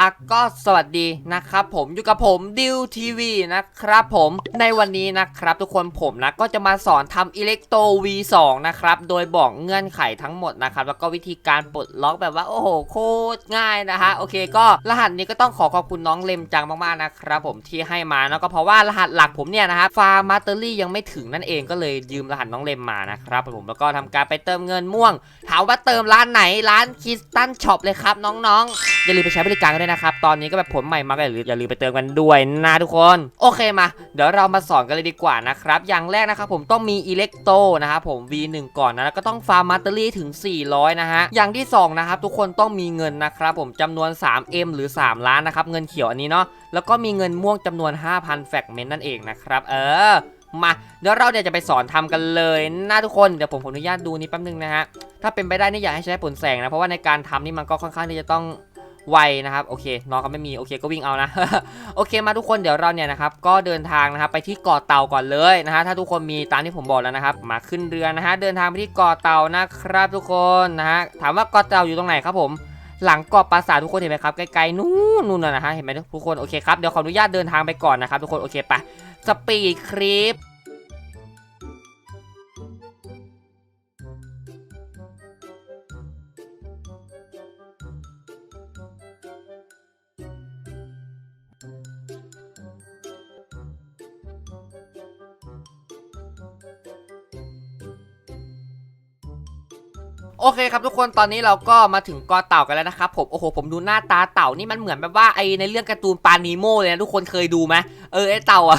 อะก็สวัสดีนะครับผมอยู่กับผมดิวทีวีนะครับผมในวันนี้นะครับ ทุกคนผมนะก็จะมาสอนทำอิเล็กโต V2 นะครับโดยบอกเงื่อนไขทั้งหมดนะครับแล้วก็วิธีการปลดล็อกแบบว่าโอ้โหโคตรง่ายนะฮะโอเคก็รหัสนี้ก็ต้องขอขอบคุณน้องเลมจังมากๆนะครับผมที่ให้มาแล้วก็เพราะว่ารหัสหลักผมเนี่ยนะฮะฟาร์มาเตอรี่ยังไม่ถึงนั่นเองก็เลยยืมรหัสน้องเลมมานะครับผมแล้วก็ทำการไปเติมเงินม่วงถามว่าเติมร้านไหนร้านคิสตันช็อปเลยครับน้องๆอย่าลืมไปใช้บริการกันด้วยนะครับ ตอนนี้ก็แบบผลใหม่มาก็อย่าลืมอย่าลืมไปเติมกันด้วยนะทุกคน โอเคมา เดี๋ยวเรามาสอนกันเลยดีกว่านะครับ อย่างแรกนะครับผมต้องมีอิเล็กโตนะครับผม V1 ก่อนนะแล้วก็ต้องฟาร์มมัตเตอรี่ถึง 400 นะฮะ อย่างที่ 2 นะครับ ทุกคนต้องมีเงินนะครับผมจำนวน 3M หรือ 3 ล้านนะครับเงินเขียวอันนี้เนาะแล้วก็มีเงินม่วงจำนวน 5,000แฟกเมนต์นั่นเองนะครับเออมาเดี๋ยวเราเดี๋ยวจะไปสอนทำกันเลยนะทุกคนเดี๋ยวผมขออนุญาตดูนี่แป๊บนึงนะฮะถ้าเป็นไปได้นี่อยากให้ใช้ผลแสงนะเพราะว่าในการทำนี่มันก็ค่อนข้างที่จะต้อง ไวนะครับโอเคน้องเขาไม่มีโอเคก็วิ่งเอานะโอเคมาทุกคนเดี๋ยวเราเนี่ยนะครับก็เดินทางนะครับไปที่เกาะเต่าก่อนเลยนะฮะถ้าทุกคนมีตามที่ผมบอกแล้วนะครับมาขึ้นเรือนะฮะเดินทางไปที่เกาะเต่านะครับ ทุกคนนะฮะถามว่าเกาะเต่าอยู่ตรงไหนครับผมหลังเกาะปราสาททุกคนเห็นไหมครับไกลๆนู่นนู่นนะฮะเห็นไหมทุกคนโอเคครับเดี๋ยวขออนุญาตเดินทางไปก่อนนะครับทุกคนโอเคไปสปีดคลิป โอเคครับทุกคนตอนนี้เราก็มาถึงกาะเต่ากันแล้วนะครับผมโอ้โหผมดูหน้าตาเต่านี่มันเหมือนแบบว่าไอในเรื่องการ์ตูนปานีโมเลยนะทุกคนเคยดูไหมเออไอเต่าอะ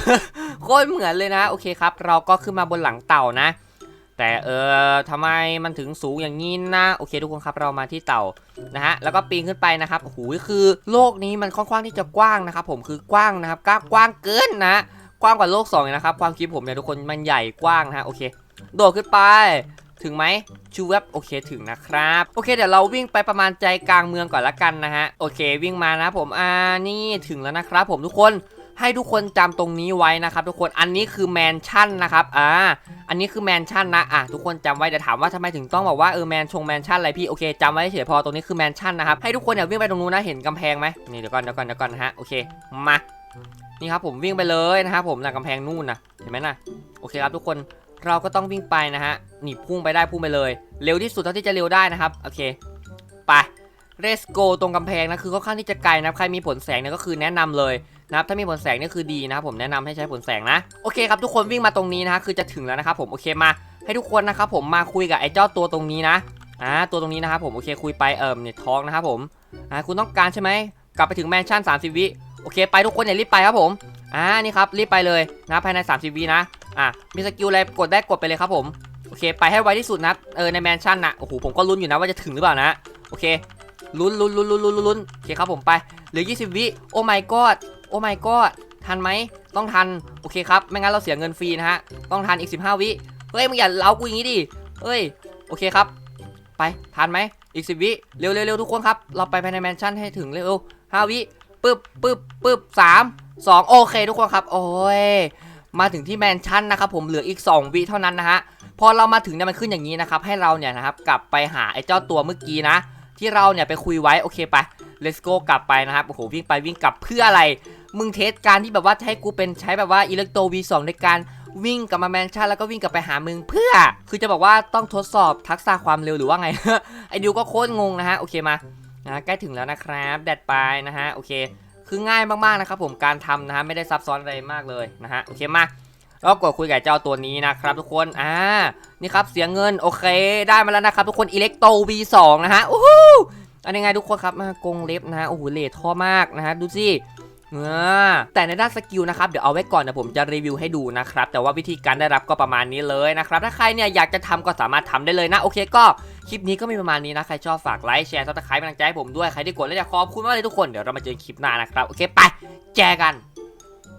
โคตรเหมือนเลยนะโอเคครับ เราก็ขึ้นมาบนหลังเต่านะ แต่เออทำไมมันถึงสูงอย่างนี้นะโอเค ทุกคนครับเรามาที่เต่านะฮะแล้วก็ปีนขึ้นไปนะครับโอ้โหคือโลกนี้มันค่อนข้างที่จะกว้างนะครับผมคือกว้างนะครับกว้างกว้างเกินนะกว้างกว่าโลกสองเลยนะครับความคิดผมเนี่ยทุกคนมันใหญ่กว้างนะฮะโอเค โดดขึ้นไป ถึงไหมชูเว็บโอเคถึงนะครับ โอเคเดี๋ยวเราวิ่งไปประมาณใจกลางเมืองก่อนละกันนะฮะโอเควิ่งมานะผมอ่านี่ถึงแล้วนะครับ ผมทุกคนให้ทุกคนจำตรงนี้ไว้นะครับ ทุกคนอันนี้คือแมนชั่นนะครับอ่าอันนี้คือแมนชั่นนะอะทุกคนจำไว้เดี๋ยวถามว่าทำไมถึงต้องบอกว่าเออแมนชงแมนชั่นอะไรพี่โอเคจำไว้เฉยพอตรงนี้คือแมนชั่นนะครับให้ทุกคนเนี่ยวิ่งไปตรงนู้นนะเห็นกำแพงไหมนี่เดี๋ยวก่อนเดี๋ยวก่อนเดี๋ยวก่อนนะฮะโอเคมานี่ครับผมวิ่งไปเลยนะครับผมหลังกำแพงนู่นนะเห็นไหมนะโอเคครับทุกคน เราก็ต้องวิ่งไปนะฮะหนีพุ่งไปได้พุ่งไปเลย เร็วที่สุดเท่าที่จะเร็วได้นะครับ โอเคไปเรสโกตรงกำแพงนะคือค่อนข้างที่จะไกลนะครับใครมีผลแสงเนี่ยก็คือแนะนำเลยนะครับถ้ามีผลแสงเนี่ยคือดีนะครับผมแนะนำให้ใช้ผลแสงนะโอเคครับทุกคนวิ่งมาตรงนี้นะฮะคือจะถึงแล้วนะครับผมโอเคมาให้ทุกคนนะครับผมมาคุยกับไอ้เจ้าตัวตรงนี้นะอ่าตัวตรงนี้นะครับผมโอเคคุยไปเอิมเนี่ยท้องนะครับผมอ่าคุณต้องการใช่ไหมกลับไปถึงแมนชั่น30 วิโอเค ไปทุกคนอย่ารีบไปครับผม อ่านี่ครับรีบไปเลยนะภายใน 30วินะอะมีสกิลอะไรกดได้กดไปเลยครับผมโอเค ไปให้ไวที่สุดนะเออในแมนชั่นนะโอ้โหผมก็ลุ้นอยู่นะว่าจะถึงหรือเปล่านะโอเคลุ้นลุ้นลุ้นลุ้นลุ้นลุ้นโอเคครับผมไปเหลือ 20 วิโอ้ my god โอ้ my god ทันไหมต้องทันโอเคครับไม่งั้นเราเสียเงินฟรีนะฮะต้องทันอีก 15 วิเฮ้ยมึงอย่าเล้ากูอย่างนี้ดิเฮ้ยโอเคครับ ไปทันไหมอีก 10 วิเร็วเร็วเร็วทุกคนครับเราไปภายในแมนชั่นให้ถึงเร็วห้าวิปึ๊บปึ๊บปึ๊บสาม สองโอเคทุกคนครับ โอ้ย มาถึงที่แมนชั่นนะครับผมเหลืออีก 2 วิเท่านั้นนะฮะ พอเรามาถึงเนี่ยมันขึ้นอย่างนี้นะครับ ให้เราเนี่ยนะครับกลับไปหาไอ้เจ้าตัวเมื่อกี้นะ ที่เราเนี่ยไปคุยไว้ โอเคไป let's go กลับไปนะครับ โอ้โห วิ่งไปวิ่งกลับเพื่ออะไร มึงเทสการที่แบบว่าให้กูเป็นใช้แบบว่าอิเล็กโต V2 ในการวิ่งกลับมาแมนชั่นแล้วก็วิ่งกลับไปหามึงเพื่อ คือจะบอกว่าต้องทดสอบทักษะความเร็วหรือว่าไง ไอ้ดิวก็โคตรงงนะฮะ โอเคมานะใกล้ถึงแล้วนะครับ แดดไปนะฮะ โอเค คือง่ายมากๆนะครับผมการทำนะฮะไม่ได้ซับซ้อนอะไรมากเลยนะฮะโอเคมาก็กดคุยกับเจ้าตัวนี้นะครับทุกคนอ่านี่ครับเสียเงินโอเคได้มาแล้วนะครับทุกคนอิเล็กโต V2 นะฮะโอ้โหอันนี้ไงทุกคนครับมากรงเล็บนะฮะโอ้โหเลทท่อมากนะฮะดูสิ แต่ในด้านสกิลนะครับเดี๋ยวเอาไว้ก่อนนะผมจะรีวิวให้ดูนะครับแต่ว่าวิธีการได้รับก็ประมาณนี้เลยนะครับถ้าใครเนี่ยอยากจะทำก็สามารถทำได้เลยนะโอเคก็คลิปนี้ก็มีประมาณนี้นะใครชอบฝากไลค์แชร์ซับสไครป์เป็นกำลังใจให้ผมด้วยใครที่กดแล้วอยากขอบคุณมากเลยทุกคนเดี๋ยวเรามาเจอกันคลิปหน้านะครับโอเคไปแจกัน